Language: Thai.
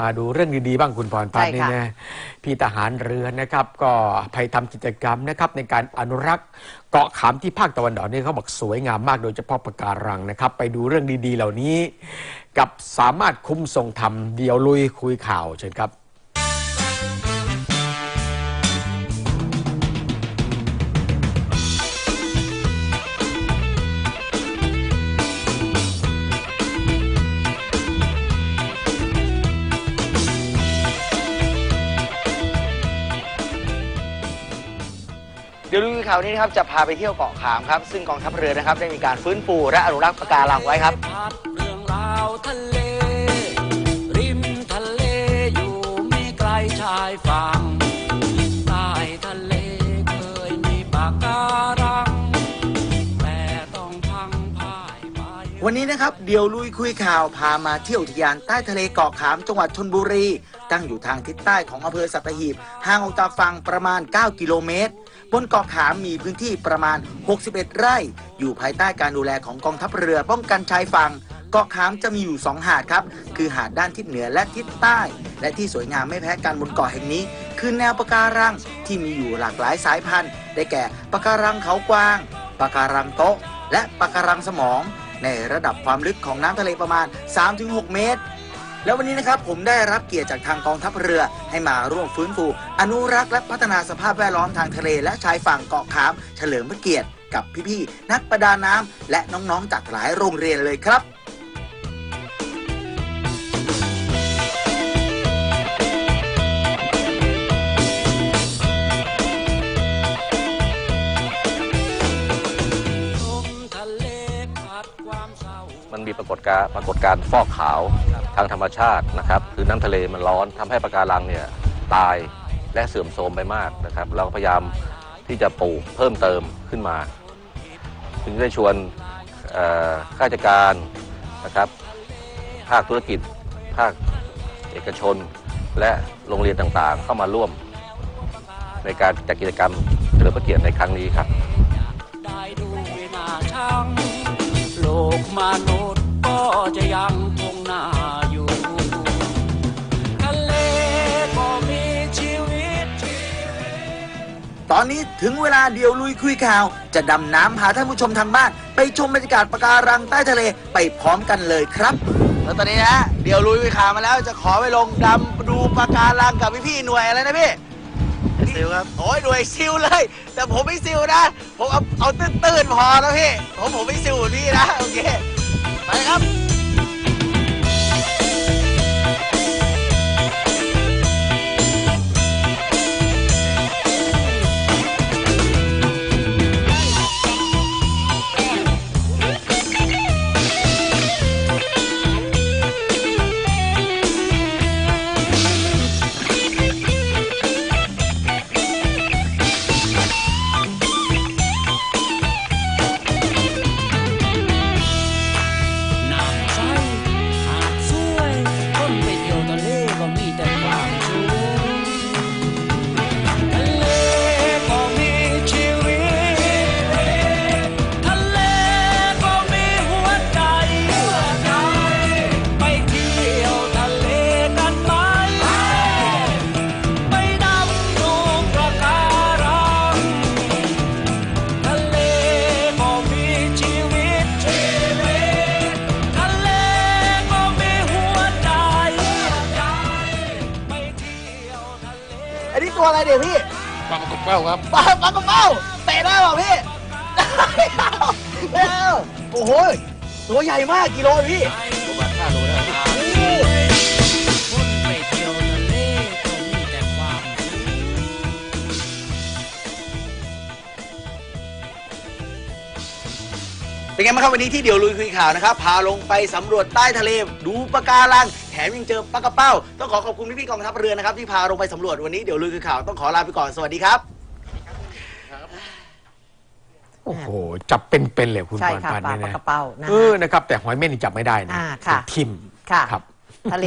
มาดูเรื่องดีๆบ้างคุณพรพันธ์ใช่นี่ค่ะนะพี่ทหารเรือนะครับ ก็ไปทำกิจกรรมนะครับในการอนุรักษ์เกาะขามที่ภาคตะวันออกนี่เขาบอกสวยงามมากโดยเฉพาะปะการังนะครับ ไปดูเรื่องดีๆ เหล่านี้ กับสามารถคุ้มทรงธรรมเดียวลุยคุยข่าวเชิญครับ เดี๋ยวดูข่าวนี้นะครับจะพาไปเที่ยวเกาะขามครับ ซึ่งกองทัพเรือนะครับได้มีการฟื้นฟูและอนุรักษ์ปะการังไว้ครับ พัดเรื่องราวทะเล ริมทะเลอยู่ไม่ไกลชายฝั่ง วันนี้นะครับเดี๋ยวลุยคุยข่าวพามาเที่ยวอุทยานใต้ทะเลเกาะขามจังหวัดชนบุรี ตั้งอยู่ทางทิศใต้ของอำเภอสัตหีบห่างออกจากฝั่งประมาณ 9 กิโลเมตร บนเกาะขามมีพื้นที่ประมาณ 61 ไร่ อยู่ภายใต้การดูแลของกองทัพเรือป้องกันชายฝั่งเกาะขามจะมีอยู่ 2 หาดครับ คือหาดด้านทิศเหนือและทิศใต้ และที่สวยงามไม่แพ้กันบนเกาะแห่งนี้ คือแนวปะการังที่มีอยู่หลากหลายสายพันธุ์ ได้แก่ปะการังเขากวางปะการังโต๊ะ และปะการังสมอง ในระดับความลึกของน้ำทะเลประมาณ 3-6 เมตร แล้ววันนี้นะครับผมได้รับเกียรติจากทางกองทัพเรือให้มาร่วมฟื้นฟู อนุรักษ์และพัฒนาสภาพแวดล้อมทางทะเลและชายฝั่งเกาะขาม เฉลิมพระเกียรติ กับพี่ๆนักประดาน้ำและน้องๆจากหลายโรงเรียนเลยครับ มันมีปรากฏการปรากฏการฟอกขาวทางธรรมชาตินะครับคือน้ำทะเลมันร้อนทำให้ปะการังเนี่ยตายและเสื่อมโทรมไปมากนะครับ เราก็พยายามที่จะปลูกเพิ่มเติมขึ้นมาถึงได้ชวนข้าราชการนะครับ ภาคธุรกิจ ภาคเอกชน และโรงเรียนต่างๆ เข้ามาร่วมในการจัดกิจกรรมเฉลิมพระเกียรติในครั้งนี้ครับ จะยังคงน่าอยู่ ทะเลก็มีชีวิต ตอนนี้ถึงเวลาเดียวลุยคุยข่าว จะดำน้ำพาท่านผู้ชมทางบ้าน ไปชมบรรยากาศปะการังใต้ทะเลไปพร้อมกันเลยครับ แล้วตอนนี้นะเดี๋ยวลุยคุยข่าวมาแล้วจะขอไปลงดำดูปะการังกับพี่ๆหน่วยอะไรนะพี่ซิลครับโอ้ยหน่วยซิลเลย แต่ผมไม่ซิลนะ ผมเอาเอาตื้นๆพอนะพี่ผมผมไม่ซิลเหมือนพี่นะ โอเค ไปครับ นี่ตัวอะไรเดี๋ยวพี่ปลากระเป้าครับปลาปลากระเป้าเตะได้เปล่าพี่ได้โอ้โหตัวใหญ่มากกิโลพี่ เป็นไงบ้างครับวันนี้ที่เดี๋ยวลุยคุยข่าวนะครับพาลงไปสำรวจใต้ทะเล ดูปะการังแถมยังเจอปลากระเป้า ต้องขอขอบคุณพี่ๆกองทัพเรือนะครับที่พาลงไปสำรวจวันนี้เดี๋ยวลุยคุยข่าวต้องขอลาไปก่อนสวัสดีครับ โอ้โห จับเป็นๆเลยคุณใช่พรค่ะพันธ์ปลาเนี่ยปลานะกระเป้านะเออนะครับ แต่หอยเม่นนี่จับไม่ได้นะอ่าค่ะเป็นทิมค่ะ ครับ ทะเล